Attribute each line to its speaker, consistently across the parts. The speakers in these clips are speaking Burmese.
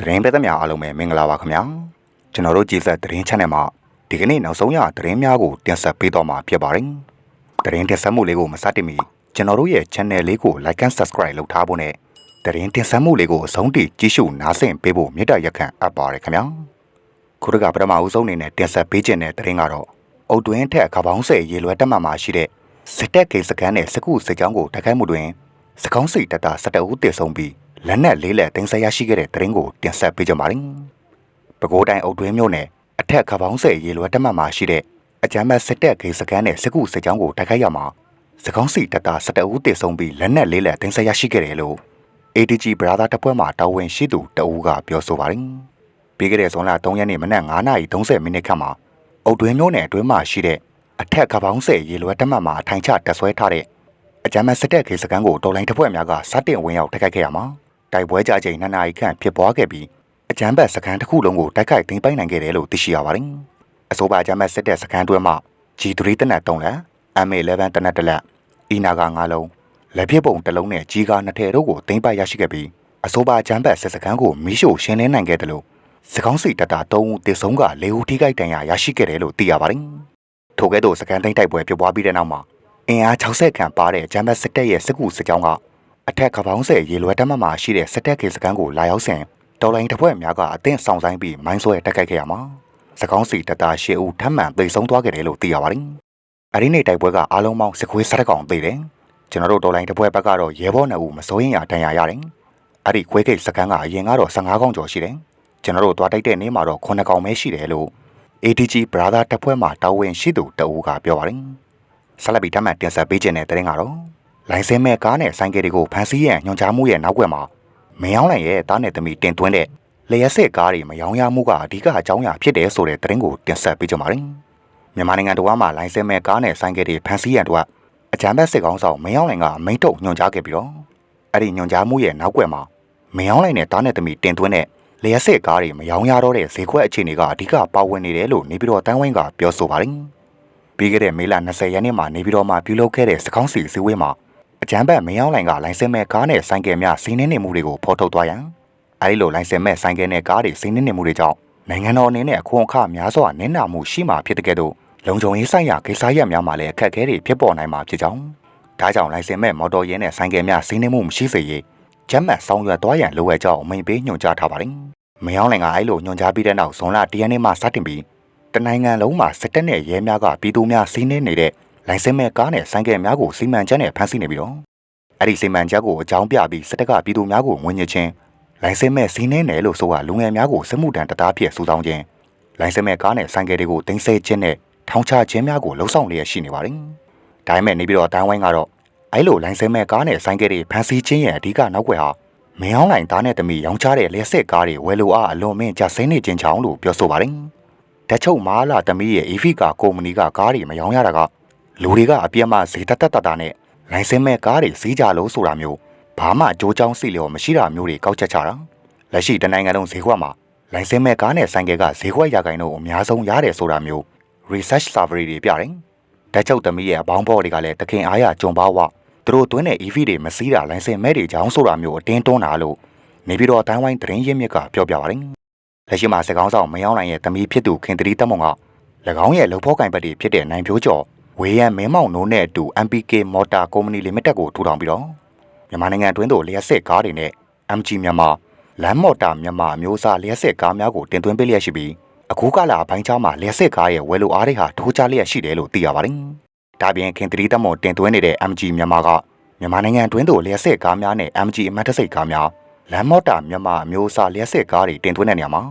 Speaker 1: သတင်းပေးသမျှအားလုံးပဲမင်္ဂလာပါခင်ဗျာကျွန်တော်တို့ကြည်ဆက်သတင်း channel မှာဒီကနေ့နောက်ဆုံးရသတင်းများကိုတင်ဆက်ပေးတော့မှာဖြစ်ပါတယ်သတင်းတင်ဆက်မှုလေးကိုမစတင်မီကျွန်တော်တို့ရဲ့ channel လေးကို like and subscribe လုပ်ထားဖို့နဲ့သတင်းတင်ဆက်မှုလေးကိုအဆုံးထိကြည့်ရှုနားဆင်ပေးဖို့မေတ္တာရက်ခံအပ်ပါတယ်ခင်ဗျာခုတကပထမဦးဆုံးအနေနဲ့တင်ဆက်ပေးခြင်းတဲ့သတင်းကတော့အုတ်တွင်းထက်ကပောင်းဆယ်ရေလွှဲတက်မှမှာရှိတဲ့စစ်တပ်ကိစ္စကန်းနဲ့စကုစစ်ကြောင်းကိုတိုက်ခိုက်မှုတွင်စကောင်းစိတ်တပ်သား17ဦးသေဆုံးပြီး လက်နက်လေးလက်တင်ဆက်ရရှိခဲ့တဲ့သတင်းကိုတင်ဆက်ပေးကြပါမယ်။ပဲခူးတိုင်းအုတ်တွင်းမြို့နယ်အထက်ခပောင်းဆယ်ရေလွှဲတက်မှတ်မှာရှိတဲ့အကြမ်းဖက်စစ်တပ်ကိစ္စကန်းနဲ့စကုစစ်ကြောင်းကိုတိုက်ခိုက်ရမှာစကောင်းစိတ်တပ်သား17ဦးသေဆုံးပြီးလက်နက်လေးလက်တင်ဆက်ရရှိခဲ့တယ်လို့ ADG Brother တပ်ဖွဲ့မှတာဝန်ရှိသူတအူးကပြောဆိုပါတယ်။ပြီးခဲ့တဲ့ဇွန်လ3ရက်နေ့မနက်9:30မိနစ်ခန့်မှာအုတ်တွင်းမြို့နယ်အတွင်းမှာရှိတဲ့အထက်ခပောင်းဆယ်ရေလွှဲတက်မှတ်မှာအထိုင်ချတက်ဆွဲထားတဲ့အကြမ်းဖက်စစ်တပ်ခေစကန်ကိုတော်လိုင်းတပ်ဖွဲ့များကစတင်ဝင်ရောက်တိုက်ခိုက်ခဲ့ရမှာ တိုက်ပွဲကြချိန်နှစ်နာရီခန့်ဖြစ်ပွားခဲ့ပြီးအကြမ်းဖက်စကန်တစ်ခုလုံးကိုတိုက်ခိုက်သိမ်းပိုက်နိုင်ခဲ့တယ်လို့သိရှိရပါတယ်။အဆိုပါအကြမ်းဖက်စစ်တပ်စကန်တွဲမှ G3 တနက်3လက် M11 တနက်1လက်အီနာက9လုံးလက်ပြပုံတစ်လုံးနဲ့ကြီးကားနှစ်ထည်တို့ကိုသိမ်းပိုက်ရရှိခဲ့ပြီးအဆိုပါအကြမ်းဖက်စစ်စကန်ကိုမီးရှို့ရှင်းလင်းနိုင်ခဲ့တယ်လို့စကောင်းစီတပ်သား3ဦးတေဆုံးက4ဦးထိခိုက်ဒဏ်ရာရရှိခဲ့တယ်လို့သိရပါတယ်။ထို့ကဲ့သို့စကန်သိမ်းတိုက်ပွဲဖြစ်ပွားပြီးတဲ့နောက်မှာအင်အား60ခန့်ပါတဲ့ဂျမ်ဘတ်စစ်တပ်ရဲ့စစ်ကူစစ်ကြောင်းက အထက်ကပောင်းဆယ်ရေလွှဲတက်မှတ်မှာရှိတဲ့စစ်တပ်ခေစကန်ကိုလာရောက်စဉ်တော်လိုင်းတစ်ဖွဲ့များကအသင့်ဆောင်ဆိုင်ပြီးမိုင်းဆွဲတက်ခိုက်ခဲ့ရမှာစကောင်းစီတပ်သား၈ဦးထပ်မံသိမ်းဆုံးသွားခဲ့တယ်လို့သိရပါတယ်။အဲဒီနေ့တိုက်ပွဲကအားလုံးပေါင်းစစ်ခွေးစားတကောင်သိတယ်။ကျွန်တော်တို့တော်လိုင်းတစ်ဖွဲ့ဘက်ကတော့ရဲဘော်နှစ်ဦးမစိုးရင်ရဒဏ်ရာရတယ်။အဲဒီခွေးကိတ်စကန်ကအရင်ကတော့15ကောင်ကျော်ရှိတယ်။ကျွန်တော်တို့သွားတိုက်တဲ့နေ့မှာတော့9ကောင်ပဲရှိတယ်လို့ ADG Brother တပ်ဖွဲ့မှတာဝန်ရှိသူတအူးကပြောပါတယ်။ဆက်လက်ပြီးတမန်တင်ဆက်ပေးခြင်းတဲ့တဲ့ရင်ကတော့ လိုင်စင်မဲ့ကားနဲ့ဆိုင်ကယ်တွေကိုဖမ်းဆီးရန်ညွှန်ကြားမှုရဲ့နောက်ွယ်မှာမင်းအောင်လိုင်ရဲ့တားနဲ့သမီးတင်သွင်းတဲ့လျှက်စစ်ကားတွေမယောင်းရမှုကအဓိကအကြောင်းအရာဖြစ်တယ်ဆိုတဲ့သတင်းကိုတင်ဆက်ပေးကြပါမယ်။မြန်မာနိုင်ငံတော်မှာလိုင်စင်မဲ့ကားနဲ့ဆိုင်ကယ်တွေဖမ်းဆီးရန်တော့အကြမ်းဖက်စစ်ကောင်ဆောင်မင်းအောင်လိုင်ကအမိန့်ထုတ်ညွှန်ကြားခဲ့ပြီးတော့အဲ့ဒီညွှန်ကြားမှုရဲ့နောက်ွယ်မှာမင်းအောင်လိုင်နဲ့တားနဲ့သမီးတင်သွင်းတဲ့လျှက်စစ်ကားတွေမယောင်းရတော့တဲ့ဈေးခွက်အခြေအနေကအဓိကပါဝင်နေတယ်လို့နေပြည်တော်တန်းဝင်းကပြောဆိုပါတယ်။ပြီးခဲ့တဲ့မေလ20ရက်နေ့မှာနေပြည်တော်မှာပြုလုပ်ခဲ့တဲ့စကောင်းစီစည်းဝေးမှာ အကြမ်းဖက်မင်းအောင်လိုင်ကလိုင်စင်မဲ့ကားနဲ့ဆိုင်ကယ်များစီးနှင်းနေမှုတွေကိုဖော်ထုတ်သွားရန်အဲဒီလိုလိုင်စင်မဲ့ဆိုင်ကယ်နဲ့ကားတွေစီးနှင်းနေမှုတွေကြောင့်နိုင်ငံတော်အနေနဲ့အခွန်အခများစွာနင်းနာမှုရှိမှဖြစ်တဲ့ကဲ့သို့လုံခြုံရေးဆိုင်ရာကိစ္စရပ်များမှာလည်းအခက်အခဲတွေဖြစ်ပေါ်နိုင်မှာဖြစ်ကြောင်းဒါကြောင့်လိုင်စင်မဲ့မော်တော်ယာဉ်နဲ့ဆိုင်ကယ်များစီးနှင်းမှုမရှိစေရေးဂျက်မတ်ဆောင်ရွက်သွားရန်လိုအပ်ကြောင်းအမိန့်ပေးညွှန်ကြားထားပါတယ်။မင်းအောင်လိုင်ကအဲလိုညွှန်ကြားပြီးတဲ့နောက်ဇွန်လ၁ရက်နေ့မှစတင်ပြီးတနိုင်ငံလုံးမှာစစ်တပ်နဲ့ရဲများကပြည်သူများစီးနင်းနေတဲ့ လိုင်စင်မဲ့ကားနဲ့ဆိုင်ကယ်များကိုစီမံချက်နဲ့ဖမ်းဆီးနေပြီးတော့အဲ့ဒီစီမံချက်ကိုအကြောင်းပြပြီးစစ်တပ်ကပြည်သူများကိုငွေညှစ်ခြင်းလိုင်စင်မဲ့စီးနင်းတယ်လို့ဆိုကလူငယ်များကိုစစ်မှုထမ်းတရားဖြစ်စူးစောင်းခြင်းလိုင်စင်မဲ့ကားနဲ့ဆိုင်ကယ်တွေကိုတင်ဆက်ခြင်းနဲ့ထောင်ချခြင်းများကိုလှုံ့ဆော်လျက်ရှိနေပါတယ်။ဒါပေမဲ့နေပြီးတော့အတန်းဝိုင်းကတော့အဲ့လိုလိုင်စင်မဲ့ကားနဲ့ဆိုင်ကယ်တွေဖမ်းဆီးခြင်းရဲ့အဓိကနောက်ွယ်ဟာမင်းအောင်လိုင်သားနဲ့တမီရောင်းချတဲ့လက်ဆက်ကားတွေဝယ်လိုအားအလွန်မင်းကြဆင်းနေခြင်းချောင်းလို့ပြောဆိုပါတယ်။ဓာတ်ချုပ်မားလာသမီးရဲ့ EV ကာကုမ္ပဏီကကားတွေမရောင်းရတာက လူတွေကအပြည့်အမဈေးတက်တက်တတာနဲ့လိုင်စင်မဲ့ကားတွေစီးကြလို့ဆိုတာမျိုးဘာမှအကျိုးကြောင်းစီလျော်မရှိတာမျိုးတွေကောက်ချက်ချတာလက်ရှိတနိုင်ငံလုံးဈေးကွက်မှာလိုင်စင်မဲ့ကားနဲ့ဆိုင်ကယ်ကဈေးကွက်ရာခိုင်နှုန်းအများဆုံးရတယ်ဆိုတာမျိုး research survey တွေပြတယ်ဓာတ်ချုပ်သမီးရဲ့အပေါင်းဖော်တွေကလည်းတခင်အားရကြုံပါဝသူတို့သွင်းတဲ့ EV တွေမစီးတာလိုင်စင်မဲ့တွေကြောင်းဆိုတာမျိုးအတင်းတွန်းတာလို့နေပြီးတော့အတိုင်းဝိုင်းသတင်းရင်းမြစ်ကပြောပြပါတယ်လက်ရှိမှာစကောင်းဆောင်မယောင်းနိုင်ရဲ့သမီးဖြစ်သူခင်တရီတက်မုံက၎င်းရဲ့လုံဖောက်ကင်ပတ်တီဖြစ်တဲ့နိုင်ဖြိုးကျော် ဝေယံမင်းမောင်နိုးနဲ့အတူ MPK Motor Company Limited ကိုထူထောင်ပြီးတော့မြန်မာနိုင်ငံအတွင်းသို့လျှက်စစ်ကားတွေနဲ့ MG မြန်မာလမ်းမော်တာမြန်မာအမျိုးအစားလျှက်စစ်ကားများကိုတင်သွင်းပေးလျက်ရှိပြီးအခုကလာဘိုင်းချောင်းမှာလျှက်စစ်ကားရဲ့ဝယ်လိုအားတွေဟာထိုးချလျက်ရှိတယ်လို့သိရပါတယ်။ဒါပြင်ခင်တရီတက်မုံတင်သွင်းနေတဲ့ MG မြန်မာကမြန်မာနိုင်ငံအတွင်းသို့လျှက်စစ်ကားများနဲ့ MG အမတ်တစိတ်ကားများလမ်းမော်တာမြန်မာအမျိုးအစားလျှက်စစ်ကားတွေတင်သွင်းတဲ့နေရာမှာ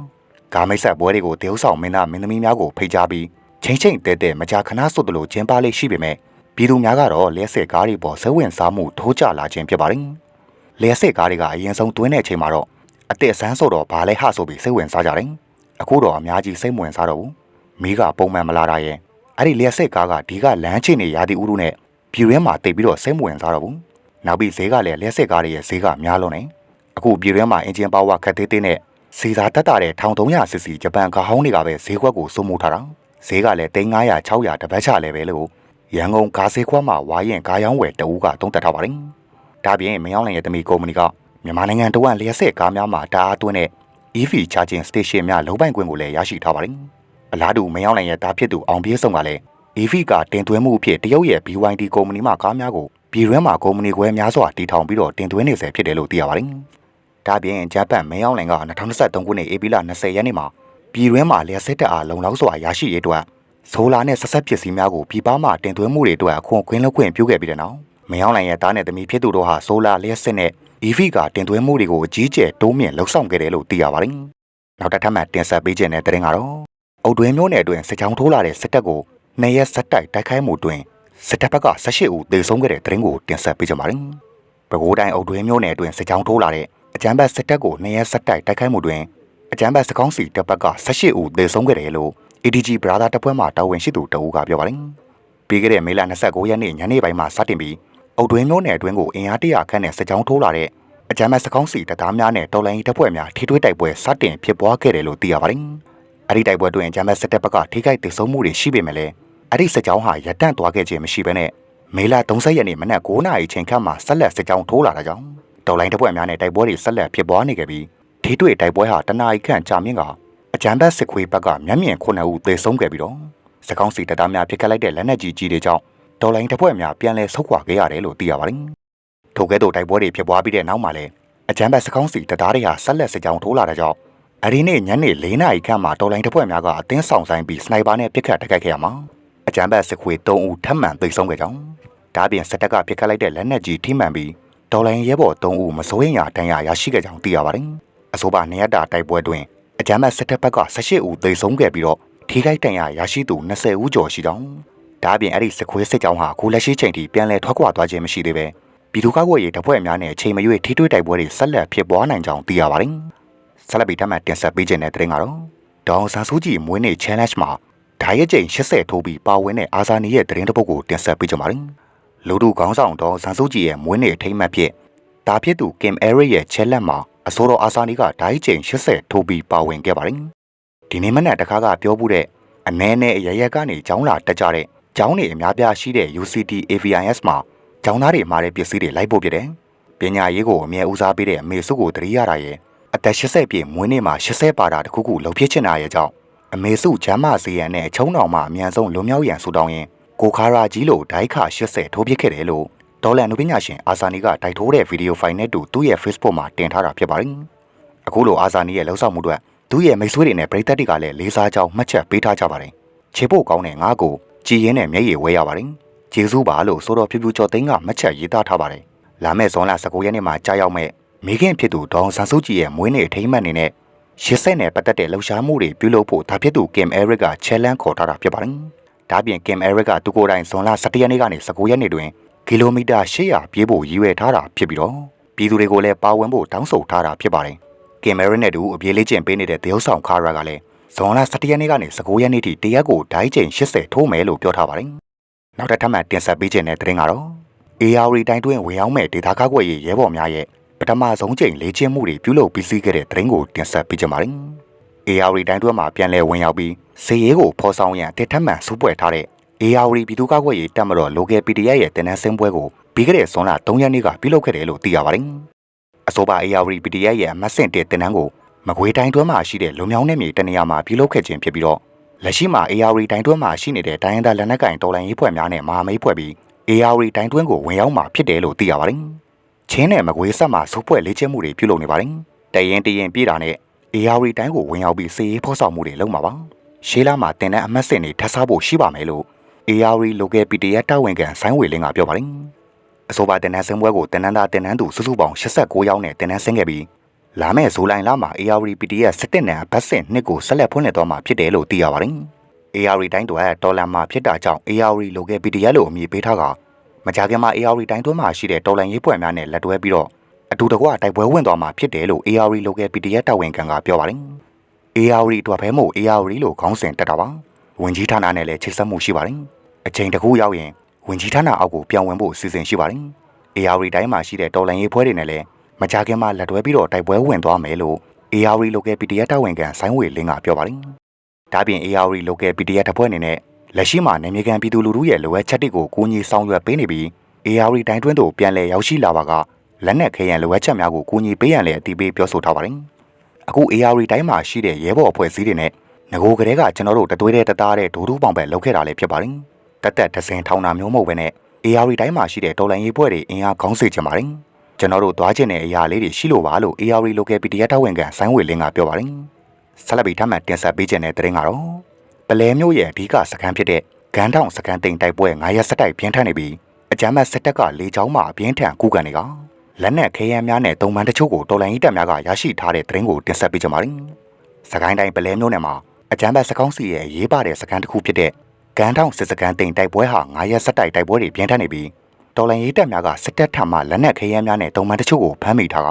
Speaker 1: ကာမိတ်ဆက်ပွဲတွေကိုတရုတ်ဆောင်မင်းသားမင်းသမီးများကိုဖိတ်ကြားပြီး ချင်းချင်းတဲတဲမကြာခဏစွတ်တလို့ကျင်းပလေးရှိပေမဲ့ပြည်သူများကတော့လျှက်စစ်ကားတွေပေါ်ဇဝင်စားမှုထိုးကျလာခြင်းဖြစ်ပါတယ်။လျှက်စစ်ကားတွေကအရင်ဆုံးတွင်းတဲ့အချိန်မှာတော့အသက်ဆန်းဆိုတော့ဘာလဲဟဆိုပြီးစိတ်ဝင်စားကြတယ်။အခုတော့အများကြီးစိတ်ဝင်စားတော့ဘူး။မိကပုံမှန်မလာတာရဲ့အဲ့ဒီလျှက်စစ်ကားကဒီကလမ်းချိနေရာသီဥတုနဲ့ပြည်ရင်းမှာတိတ်ပြီးတော့စိတ်ဝင်စားတော့ဘူး။နောက်ပြီးဈေးကလည်းလျှက်စစ်ကားတွေရဲ့ဈေးကများလုံးနေ။အခုပြည်ရင်းမှာအင်ဂျင်ပါဝါခက်သေးသေးနဲ့စီစာတက်တာတဲ့1300စီစီဂျပန်ကားဟောင်းတွေကပဲဈေးကွက်ကိုစိုးမိုးထားတာ ဈေးကလည်း3900 600တပတ်ချလဲပဲလို့ရန်ကုန်ကားဈေးကွက်မှာဝါရင်ကားရောင်းဝယ်တအူးကတုံးတက်ထားပါတယ်ဒါပြင်မယောင်းနိုင်ရဲ့တမီကုမ္ပဏီကမြန်မာနိုင်ငံတဝန်းလျှက်စစ်ကားများမှာတာအားသွင်းတဲ့ EV charging station များလုံးပိုင်ခွင့်ကိုလည်းရရှိထားပါတယ်။အလားတူမင်းအောင်လှိုင်ရဲ့တားဖြစ်သူအောင်ပြေးဆုံးကလည်း EV ကတင်သွင်းမှုအဖြစ်တရုတ်ရဲ့ BYD ကုမ္ပဏီမှကားများကိုပြည်တွင်းမှာကုမ္ပဏီခွဲများစွာတည်ထောင်ပြီးတော့တင်သွင်းနေဆဲဖြစ်တယ်လို့သိရပါတယ်။ဒါပြင်ဂျပန်မင်းအောင်လှိုင်က2023ခုနှစ်ဧပြီလ20ရက်နေ့မှာ ပြည်တွင်းမှာလျှက်စစ်တပ်အားလုံလောက်စွာရရှိရေးအတွက်ဆိုလာနဲ့ဆက်ဆက်ပစ္စည်းများကိုပြည်ပမှတင်သွင်းမှုတွေအတွက်အခွန်ခွင့်လုပ်ခွင့်ပြုခဲ့ပြီးတဲ့နောက်မင်းအောင်လှိုင်ရဲ့တားနဲ့သမီးဖြစ်သူတို့ဟာဆိုလာလျှက်စစ်နဲ့ EV ကတင်သွင်းမှုတွေကိုအကြီးအကျယ်တိုးမြင့်လှုပ်ဆောင်ခဲ့တယ်လို့သိရပါတယ်။နောက်တစ်ထပ်မှတင်ဆက်ပေးခြင်းတဲ့တဲ့ရင်ကတော့အုတ်တွင်းမျိုးနယ်အတွင်းစစ်ကြောင်းထိုးလာတဲ့စစ်တပ်ကိုနှစ်ရက်ဆက်တိုက်တိုက်ခိုက်မှုတွင်စစ်တပ်ဘက်က18ဦးသေဆုံးခဲ့တဲ့တဲ့ရင်ကိုတင်ဆက်ပေးကြပါမယ်။ပဲခူးတိုင်းအုတ်တွင်းမျိုးနယ်အတွင်းစစ်ကြောင်းထိုးလာတဲ့အကြမ်းဖက်စစ်တပ်ကိုနှစ်ရက်ဆက်တိုက်တိုက်ခိုက်မှုတွင် အကြမ်းဖက်စကောင်းစီတပ်ဘက်က18ဦးသေဆုံးခဲ့တယ်လို့ ADG Brother တပ်ဖွဲ့မှတာဝန်ရှိသူတအူးကပြောပါတယ်။ပြီးခဲ့တဲ့မေလ29ရက်နေ့ညနေပိုင်းမှာစတင်ပြီးအုတ်တွင်းမျိုးနယ်အတွင်းကိုအင်အားတရာခန့်နဲ့စစ်ကြောင်းထိုးလာတဲ့အကြမ်းဖက်စကောင်းစီတပ်သားများနဲ့တော်လိုင်းတပ်ဖွဲ့များထိထွေးတိုက်ပွဲစတင်ဖြစ်ပွားခဲ့တယ်လို့သိရပါတယ်။အဲ့ဒီတိုက်ပွဲတွင်အကြမ်းဖက်စစ်တပ်ဘက်ကထိခိုက်ဒေဆုံးမှုတွေရှိပေမဲ့လည်းအဲ့ဒီစစ်ကြောင်းဟာရပ်တန့်သွားခဲ့ခြင်းမရှိဘဲနဲ့မေလ30ရက်နေ့မနက်9:00နာရီချိန်ခန့်မှာဆက်လက်စစ်ကြောင်းထိုးလာတာကြောင့်တော်လိုင်းတပ်ဖွဲ့များနဲ့တိုက်ပွဲတွေဆက်လက်ဖြစ်ပွားနေခဲ့ပြီး ထိတွေ့တိုက်ပွဲဟာတနအီခန့်ကြာမြင့်ကအကြမ်းဖက်စစ်ခွေးဘက်ကမျက်မြင်9ဦးသေဆုံးခဲ့ပြီးတော့စကောင်းစီတပ်သားများဖြစ်ခဲ့လိုက်တဲ့လက်နက်ကြီးကြီးတွေကြောင့်တော်လိုင်းတပ်ဖွဲ့များပြန်လည်ဆုတ်ခွာခဲ့ရတယ်လို့သိရပါတယ်။ထိုကဲ့သို့တိုက်ပွဲတွေဖြစ်ပွားပြီးတဲ့နောက်မှာလည်းအကြမ်းဖက်စကောင်းစီတပ်သားတွေဟာဆက်လက်စစ်ကြောင်းထိုးလာတဲ့ကြောင့်အဒီနေ့ညနေ၄နာရီခန့်မှာတော်လိုင်းတပ်ဖွဲ့များကအသင်းဆောင်ဆိုင်ပြီးစနိုက်ပါနဲ့ပစ်ခတ်တိုက်ခိုက်ခဲ့ရမှာအကြမ်းဖက်စစ်ခွေး၃ဦးထပ်မံသေဆုံးခဲ့ကြောင်းဒါပြင်စစ်တပ်ကပစ်ခတ်လိုက်တဲ့လက်နက်ကြီးထိမှန်ပြီးတော်လိုင်းရဲဘော်၃ဦးမစိုးရိမ်ရတန်ရာရရှိခဲ့ကြောင်းသိရပါတယ်။ အဆိုပါနေရတာတိုက်ပွဲတွင်အကြမ်းဖက်စစ်တပ်ဘက်က18ဦးသေဆုံးခဲ့ပြီးတော့ထိခိုက်ဒဏ်ရာရရှိသူ20ဦးကျော်ရှိကြောင်းဒါအပြင်အဲ့ဒီစခွေးစစ်ကြောင်းဟာအခုလက်ရှိချိန်ထိပြန်လည်ထွက်ခွာသွားခြင်းမရှိသေးပဲပြည်သူ့ကာကွယ်ရေးတပ်ဖွဲ့များနဲ့ချိန်မရွေးထိတွေ့တိုက်ပွဲတွေဆက်လက်ဖြစ်ပွားနိုင်ကြောင်းသိရပါတယ်။ဆက်လက်ပြီးထပ်မံတင်ဆက်ပေးခြင်းတဲ့တဲ့ရင်ကတော့ဒေါအောင်ဆန်းစုကြည်မွေးနေ့ challenge မှာဓာရက်ကျိန်80ထိုးပြီးပါဝင်တဲ့အာဇာနည်ရဲ့သတင်းတစ်ပုဒ်ကိုတင်ဆက်ပေးကြပါမယ်။လူတို့ခေါင်းဆောင်ဒေါအောင်ဆန်းစုကြည်ရဲ့မွေးနေ့အထိမ်းအမှတ်ဖြစ်ဒါဖြစ်သူ Kim Eric ရဲ့ challenge မှာ အစိုးရအာဇာနည်ကဓာရက်ကျိန်80ထိုးပြီးပါဝင်ခဲ့ပါတယ်။ဒီနေ့မနက်တခါကပြောမှုတဲ့အမဲနဲ့အရရက်ကနေကျောင်းလာတက်ကြတဲ့ကျောင်းနေအများပြားရှိတဲ့ UCT AVIS မှာကျောင်းသားတွေမှာတဲ့ပစ္စည်းတွေလိုက်ဖို့ဖြစ်တယ်။ပညာရေးကိုအမြဲဦးစားပေးတဲ့အမေစုကိုတရိရတာရဲ့အသက်80ပြည့်မွေးနေ့မှာ80ပါတာတခုခုလှုပ်ဖြစ်ချင်တာရဲ့ကြောင့်အမေစုချမ်းမစီရန်နဲ့ချုံတော်မှာအမြန်ဆုံးလွန်မြောက်ရန်ဆူတောင်းရင်ကိုခါရာကြီးလိုဒိုက်ခါ80ထိုးပစ်ခဲ့တယ်လို့ ဒေါ်လန်နုပညာရှင်အာဇာနီကတိုက်ထိုးတဲ့ဗီဒီယိုဖိုင်နဲ့တူသူ့ရဲ့ Facebook မှာတင်ထားတာဖြစ်ပါတယ်။အခုလိုအာဇာနီရဲ့လှုပ်ဆောင်မှုတွေသူ့ရဲ့မိတ်ဆွေတွေနဲ့ပရိသတ်တွေကလည်းလေးစားကြောင်းမှတ်ချက်ပေးထားကြပါတယ်။ခြေဖို့ကောင်းတဲ့ငါကိုကြည်ရင်နဲ့မျက်ရည်ဝဲရပါတယ်။ကျေးဇူးပါလို့ဆိုတော့ဖြူဖြူကျော်သိန်းကမှတ်ချက်ရေးသားထားပါတယ်။လာမယ့်ဇွန်လ19ရက်နေ့မှာကြာရောက်မဲ့မိခင်ဖြစ်သူဒေါန်ဆန်စုကြည်ရဲ့မွေးနေ့အထိမ်းအမှတ်အနေနဲ့ရှစ်ဆက်နဲ့ပတ်သက်တဲ့လှုပ်ရှားမှုတွေပြုလုပ်ဖို့ဒါဖြစ်သူ Kim Eric က challenge ခေါ်ထားတာဖြစ်ပါတယ်။ဒါပြင် Kim Eric ကသူကိုယ်တိုင်ဇွန်လ17ရက်နေ့ကနေ19ရက်နေ့တွင် ကီလိုမီတာ800ပြေးဖို့ရည်ရွယ်ထားတာဖြစ်ပြီးတော့ပြည်သူတွေကိုလည်းပါဝင်ဖို့တောင်းဆိုထားတာဖြစ်ပါတယ်။ Kim Eric နဲ့တူအပြေးလေးကျင့်ပေးနေတဲ့တရုတ်ဆောင်ခါရာကလည်းဇွန်လ17ရက်နေ့ကနေ19ရက်နေ့ထိတရက်ကိုဓာတ်ချိန်80ထိုးမယ်လို့ပြောထားပါတယ်။နောက်တစ်ထပ်မှတင်ဆက်ပေးခြင်းတဲ့သတင်းကတော့ AR တိုင်းတွင်ဝင်ရောက်မဲ့ဒေတာကားကွက်ရေးရဲဘော်များရဲ့ပထမဆုံးချိန်လေ့ကျင့်မှုတွေပြုလုပ်ပြီးစီးခဲ့တဲ့သတင်းကိုတင်ဆက်ပေးကြပါမယ်။ AR တိုင်းတွင်မှာပြန်လည်ဝင်ရောက်ပြီးစေရေးကိုဖော်ဆောင်ရန်တစ်ထပ်မှန်စူးပွဲထားတဲ့ AR ပြည်သူ့ကာကွယ်ရေးတပ်မတော် local PDF ရဲ့တင်နန်းစင်းပွဲကိုပြီးခဲ့တဲ့ဇွန်လ3ရက်နေ့ကပြုလုပ်ခဲ့တယ်လို့သိရပါတယ်။အဆိုပါ AR PDF ရဲ့အမတ်စင်တဲ့တင်နန်းကိုမကွေးတိုင်းတွင်းမှာရှိတဲ့လုံမြောင်းနယ်မြေတနေရာမှာပြုလုပ်ခဲ့ခြင်းဖြစ်ပြီးတော့လက်ရှိမှာ AR တိုင်းတွင်းမှာရှိနေတဲ့တိုင်းရင်းသားလက်နက်ကိုင်တော်လှန်ရေးဖွဲ့များနဲ့မဟာမိတ်ဖွဲ့ပြီး AR တိုင်းတွင်းကိုဝင်ရောက်မှာဖြစ်တယ်လို့သိရပါတယ်။ချင်းနဲ့မကွေးဆက်မှာစုဖွဲ့လေ့ကျင့်မှုတွေပြုလုပ်နေပါတယ်။တရင်တရင်ပြည်တာနဲ့ AR တိုင်းကိုဝင်ရောက်ပြီးစီရေးဖော်ဆောင်မှုတွေလုပ်မှာပါ။ရှေးလာမှာတင်တဲ့အမတ်စင်တွေထပ်ဆဖို့ရှိပါမယ်လို့ AR local PDF တာဝန်ခံဆိုင်းဝေလင်းကပြောပါတယ်။အဆိုပါတင်နန်းစင်းပွဲကိုတင်နန်းသားတင်နန်းသူစုစုပေါင်း89ယောက်နဲ့တင်နန်းဆင်းခဲ့ပြီးလာမယ့်ဇူလိုင်လမှာ AR PDF စစ်တပ်နဲ့ဘတ်စင်နှစ်ကိုဆက်လက်ဖွင့်လှစ်သွားမှာဖြစ်တယ်လို့သိရပါတယ်။ AR တိုင်းတွဲတော်လန်မှာဖြစ်တာကြောင့် AR local PDF လို့အမည်ပေးထားကမကြခင်မှာ AR တိုင်းတွဲမှာရှိတဲ့တော်လန်ရေးပွဲများနဲ့လက်တွဲပြီးတော့အတူတကွတိုက်ပွဲဝင်သွားမှာဖြစ်တယ်လို့ AR local PDF တာဝန်ခံကပြောပါတယ်။ AR အတွက်ဖဲမို့ AR လို့ခေါင်းစဉ်တက်တာပါ။ဝင်ကြီးဌာနနဲ့လည်းချိတ်ဆက်မှုရှိပါတယ်။ အချိန်တကူရောက်ရင်ဝင်ကြီးဌာနအောက်ကိုပြောင်းဝင်ဖို့အစီအစဉ်ရှိပါတယ်။ AR တိုင်းမှာရှိတဲ့တော်လန်ရေးပွဲတွေနဲ့လည်းမကြခင်မှာလက်တွဲပြီးတော့တိုက်ပွဲဝင်သွားမယ်လို့ AR local PDF တာဝန်ခံဆိုင်းဝေလင်းကပြောပါတယ်။ဒါပြင် AR local PDF တပ်ဖွဲ့အနေနဲ့လက်ရှိမှာနေမြေကန်ပြည်သူလူထုရဲ့လိုအပ်ချက်တွေကိုကိုကြီးဆောင်ရွက်ပေးနေပြီး AR တိုင်းတွင်းသို့ပြန်လည်ရောက်ရှိလာပါကလက်နက်ခဲယံလိုအပ်ချက်များကိုကိုကြီးပေးရန်လည်းအတိပေးပြောဆိုထားပါတယ်။အခု AR တိုင်းမှာရှိတဲ့ရဲဘော်အဖွဲ့အစည်းတွေနဲ့ငကိုကလေးကကျွန်တော်တို့တသွေးတဲ့တသားတဲ့ဒိုးဒူးပေါင်ပဲလောက်ခဲ့တာလည်းဖြစ်ပါတယ်။ တက်တက်ဒဇင်ထောင်တာမျိုးမဟုတ်ပဲနဲ့ AR တိုင်းမှာရှိတဲ့တော်လိုင်းရေးပွဲတွေအင်အားကောင်းစေချင်ပါတယ်။ကျွန်တော်တို့သွားချင်တဲ့အရာလေးတွေရှိလို့ပါလို့ AR Local PDF တာဝန်ခံဆိုင်းဝေလင်းကပြောပါတယ်။ဆက်လက်ပြီးထပ်မံတင်ဆက်ပေးခြင်းတဲ့သတင်းကတော့ပလဲမျိုးရဲ့အဓိကစခန်းဖြစ်တဲ့ဂန်းတောင်စခန်းတိမ်တိုက်ပွဲ9ရက်ဆက်တိုက်ပြင်းထန်နေပြီးအကြမ်းမဲ့စစ်တပ်ကလေကြောင်းမှအပြင်းထန်ကူးကန်နေတာလက်နက်ခဲယမ်းများနဲ့တုံမှန်တချို့ကိုတော်လိုင်းရေးတပ်များကရရှိထားတဲ့သတင်းကိုတင်ဆက်ပေးကြပါမယ်။စကိုင်းတိုင်းပလဲမျိုးနယ်မှာအကြမ်းဖက်စကောင်းစီရဲ့ရေးပါတဲ့စကန်တစ်ခုဖြစ်တဲ့ ဂန်းထောင်စစ်စကန်တိမ်တိုက်ပွဲဟာ9ရက်ဆက်တိုက်တိုက်ပွဲတွေပြင်းထန်နေပြီးတော်လိုင်းရေးတပ်များကစစ်တပ်ထံမှလက်နက်ခဲယမ်းများနဲ့တုံမှန်တချို့ကိုဖမ်းမိထားက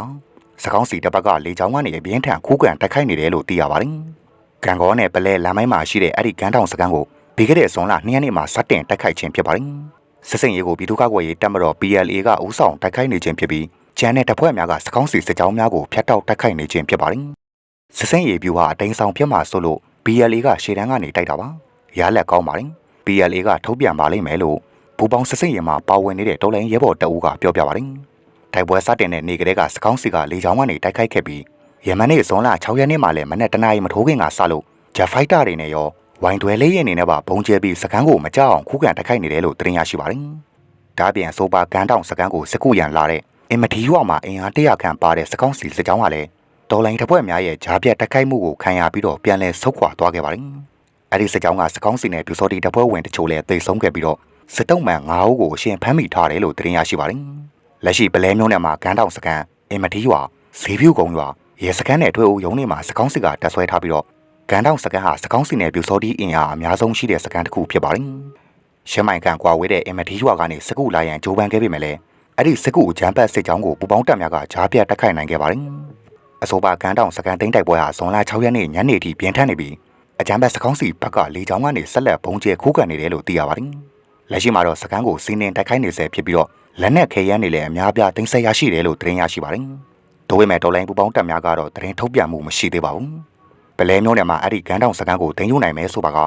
Speaker 1: စကောင်းစီတပ်ဘက်ကလေကြောင်းကနေအပြင်းထန်ခုခံတိုက်ခိုက်နေတယ်လို့သိရပါတယ်။ကံကောနဲ့ပလဲလမ်းမိုင်းမှာရှိတဲ့အဲ့ဒီဂန်းထောင်စကန်ကိုပြီးခဲ့တဲ့ဇွန်လ2ရက်နေ့မှာစတင်တိုက်ခိုက်ခြင်းဖြစ်ပါတယ်။စစ်စင်ရေးကိုပြည်သူ့ကာကွယ်ရေးတပ်မတော် PLA ကဦးဆောင်တိုက်ခိုက်နေခြင်းဖြစ်ပြီးကျန်တဲ့တပ်ဖွဲ့များကစကောင်းစီစစ်ကြောင်းများကိုဖျက်တောက်တိုက်ခိုက်နေခြင်းဖြစ်ပါတယ်။စစ်စင်ရေးပြူဟာအတိန်ဆောင်ဖြစ်မှာဆိုလို့ BLA ကရှေ့တန်းကနေတိုက်တာပါ။ရလက်ကောင်းပါတယ်။ BLA ကထုတ်ပြန်ပါလိမ့်မယ်လို့ဘူပေါင်းစစ်စင်ရေးမှာပါဝင်နေတဲ့တော်လိုင်းရဲဘော်တအူးကပြောပြပါတယ်။တိုက်ပွဲစတင်တဲ့နေ့ကလေးကစကောင်းစီကလေကြောင်းကနေတိုက်ခိုက်ခဲ့ပြီးယမန်နေ့ဇွန်လ6ရက်နေ့မှာလည်းမနေ့တနာရီမထိုးခင်ကစလို့ဂျက်ဖိုက်တာတွေနဲ့ရောဝိုင်တွဲလေးရင်နေနဲ့ပါဘုံကျဲပြီးစကန်းကိုမကြောက်အောင်ခုခံတိုက်ခိုက်နေတယ်လို့သတင်းရရှိပါတယ်။ဒါ့အပြင်ဆိုပါကန်တောင်စကန်းကိုစကုရန်လာတဲ့အင်မတီရွာမှာအင်အားတရခန့်ပါတဲ့စကောင်းစီစစ်ကြောင်းကလည်းတော်လိုင်းတပ်ဖွဲ့များရဲ့ဂျားပြတ်တိုက်ခိုက်မှုကိုခံရပြီးတော့ပြန်လည်ဆုတ်ခွာသွားခဲ့ပါတယ်။ အဲဒီစစ်ကြောင်းကစကောင်းစီနဲ့ပြူစောတီတပ်ဖွဲ့ဝင်တချို့လည်းသိဆုံးခဲ့ပြီးတော့စစ်တုံးမှန်9ဦးကိုအရှင်ဖမ်းမိထားတယ်လို့သတင်းရရှိပါတယ်။လက်ရှိပလဲမျိုးနယ်မှာကန်တောင်စကန်အင်မတီရွာဈေးပြူကုန်းရွာရဲစခန်းနဲ့ထွေအုပ်ရုံးတွေမှာစကောင်းစီကတပ်ဆွဲထားပြီးတော့ကန်တောင်စကန်ဟာစကောင်းစီနယ်ပြူစောတီအင်အားအများဆုံးရှိတဲ့စကန်တစ်ခုဖြစ်ပါတယ်။ရှမ်းမိုင်ကန်ကွာဝေးတဲ့အင်မတီရွာကနေစကုလာရန်ဂျိုးပန်းခဲ့ပြီမဲ့လည်းအဲ့ဒီစကုဂျမ်ပတ်စစ်ကြောင်းကိုပူပေါင်းတပ်များကဂျားပြတ်တိုက်ခိုက်နိုင်ခဲ့ပါတယ်။အဆိုပါကန်တောင်စကန်သိန်းတိုက်ပွဲဟာဇွန်လ6ရက်နေ့ညနေထိပြင်းထန်နေပြီး အကြမ်းဖက်စကောင်းစီဘက်ကလေကြောင်းကနေဆက်လက်ဘုံကျဲခိုးကန်နေတယ်လို့သိရပါတယ်။လက်ရှိမှာတော့စကန်ကိုစီးနှင်တိုက်ခိုက်နေဆဲဖြစ်ပြီးတော့လက်နက်ခဲယမ်းတွေလည်းအများပြားတင်ဆက်ရရှိတယ်လို့သတင်းရရှိပါတယ်။ဒို့ပေမဲ့တော်လိုင်းပူပေါင်းတပ်များကတော့သတင်းထုတ်ပြန်မှုမရှိသေးပါဘူး။ပလဲမျိုးနယ်မှာအဲ့ဒီကန်တောင်စကန်ကိုတင်ယူနိုင်မယ်ဆိုပါက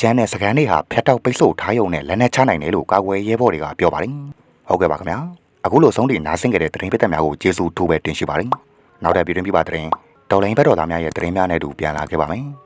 Speaker 1: ကျန်းတဲ့စကန်တွေဟာဖျက်တောက်ပိတ်ဆို့ထားရုံနဲ့လက်နက်ချနိုင်တယ်လို့ကာကွယ်ရဲဘော်တွေကပြောပါတယ်။ဟုတ်ကဲ့ပါခင်ဗျာ။အခုလိုဆုံးတင်နားဆင်ကြတဲ့သတင်းပိသက်များကိုကျေးဇူးထိုးပဲတင်ရှိပါတယ်။နောက်တဲ့ပြည်တွင်းပြပသတင်းတော်လိုင်းဘက်တော်သားများရဲ့သတင်းများနဲ့အတူပြန်လာခဲ့ပါမယ်။